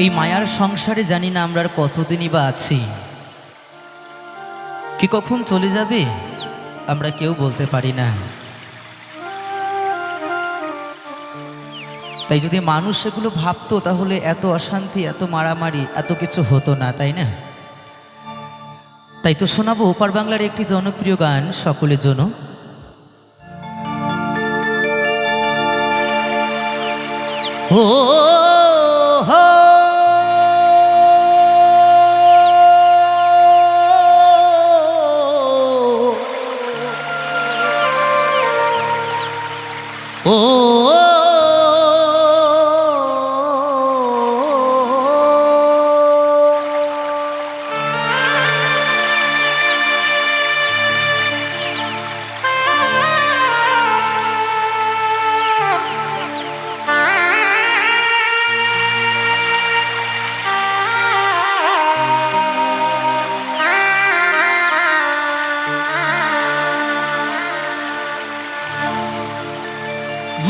এই মায়ার সংসারে জানি না আমরা আর কতদিনই বা আছি। কি কখন চলে যাবে, আমরা কেউ বলতে পারি না। তাই যদি মানুষ এগুলো ভাবতো, তাহলে এত অশান্তি, এত মারামারি, এত কিছু হতো না, তাই না? তাই তো শোনাবো, ওপার বাংলার একটি জনপ্রিয় গান, সকলের জন্য। ও ও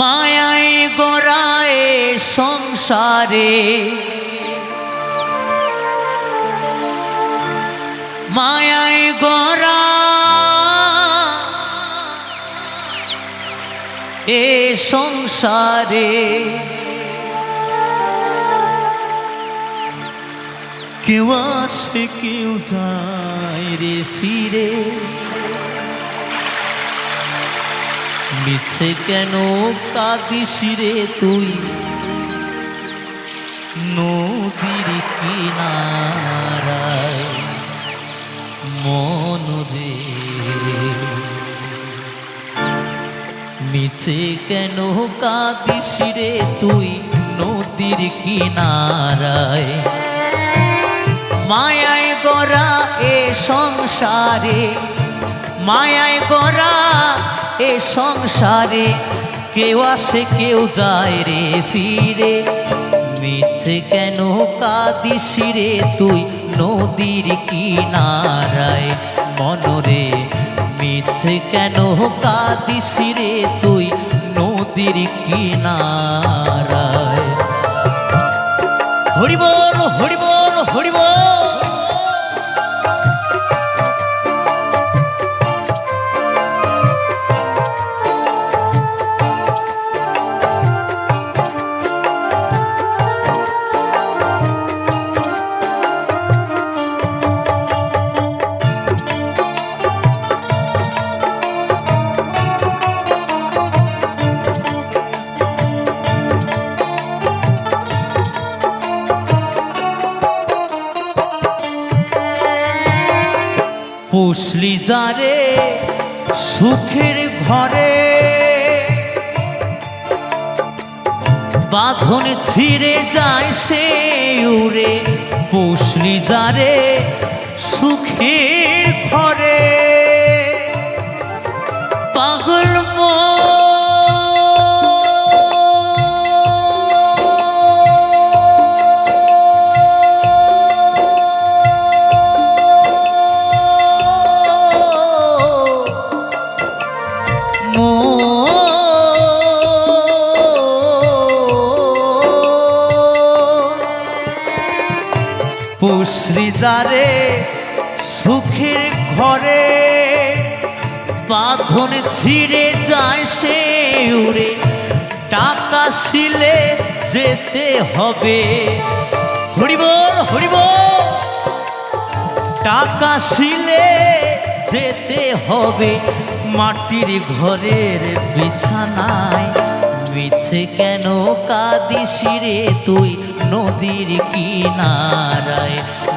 মায়ায় গোড়ায় সংসারে। মায়ায় গোড়া এ সংসারে। কেউ আসে কেউ যায় রে ফিরে। মিছে কেন কাঁদিস রে তুই? নদীর কিনারায় মন রে। মিছে কেন কাঁদিস রে তুই নদীর কিনারায়? মায়ায় গড়া এ সংসারে, মায়ায় গড়া এ সংসারে কেউ আসে, কেউ যায় রে ফিরে। মিছে কেন কাঁদিস রে তুই? নদীর কিনারায় মনরে মিছে কেন কাঁদিস রে তুই? নদীর কিনারায় পুষলি যারে সুখের ঘরে। বাঁধন ছিঁড়ে যায় সে উড়ে পুষলি যারে সুখের যারে সুখের ঘরে বাঁধন ছিঁড়ে যায় সে উড়ে। টাকা শিলে যেতে হবে। হরিবল হরিবল। টাকা শিলে যেতে হবে। মাটির ঘরের বিছানায় মিছে কেন কাঁদিস রে তুই? নদীর কিনারায়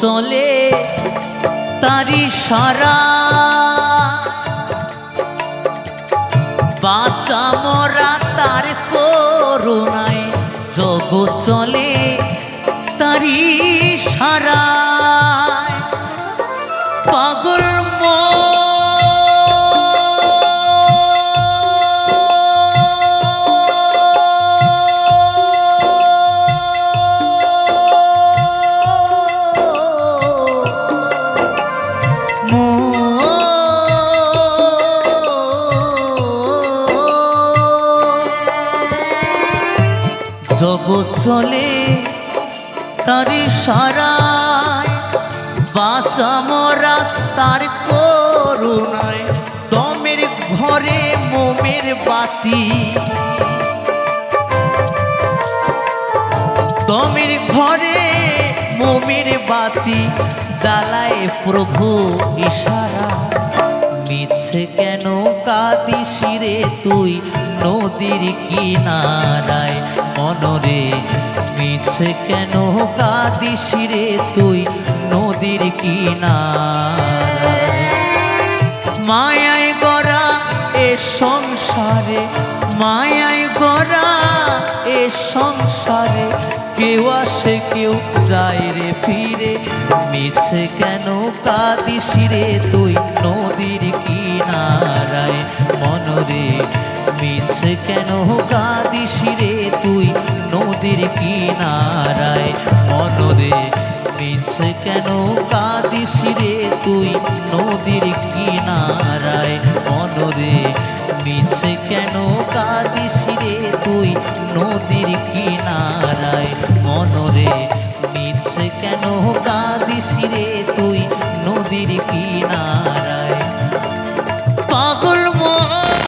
চলে তারি সারা। বাঁচা মরা তার করুণায় জগৎ চলে তারি জগৎ চলে তারি সারায়, বাঁচা মরা তার করুণায়। দমের ঘরে মোমের বাতি। দমের ঘরে মোমের বাতি জ্বালায় প্রভু ইশারা। মিছে কেন কাঁদি শিরে তুই নদীর কিনারায়। মনরে মিছে কেন কাঁদি শিরে তুই নদীর কিনারায়? মায়ায় গড়া এ সংসারে, মায়ায় গড়া এ সংসারে। কেউ আসে, কেউ যায় রে ফিরে। মিছে কেন কাঁদিস রে তুই নদীর কিনারায় মনরে মিছে কেন কাঁদিস রে তুই নদীর কিনারায়? মনরে মিছে কেন কাঁদিস রে তুই নদীর কি কিনারায়? মনরে মিছে কেন কাঁদিস রে তুই নদীর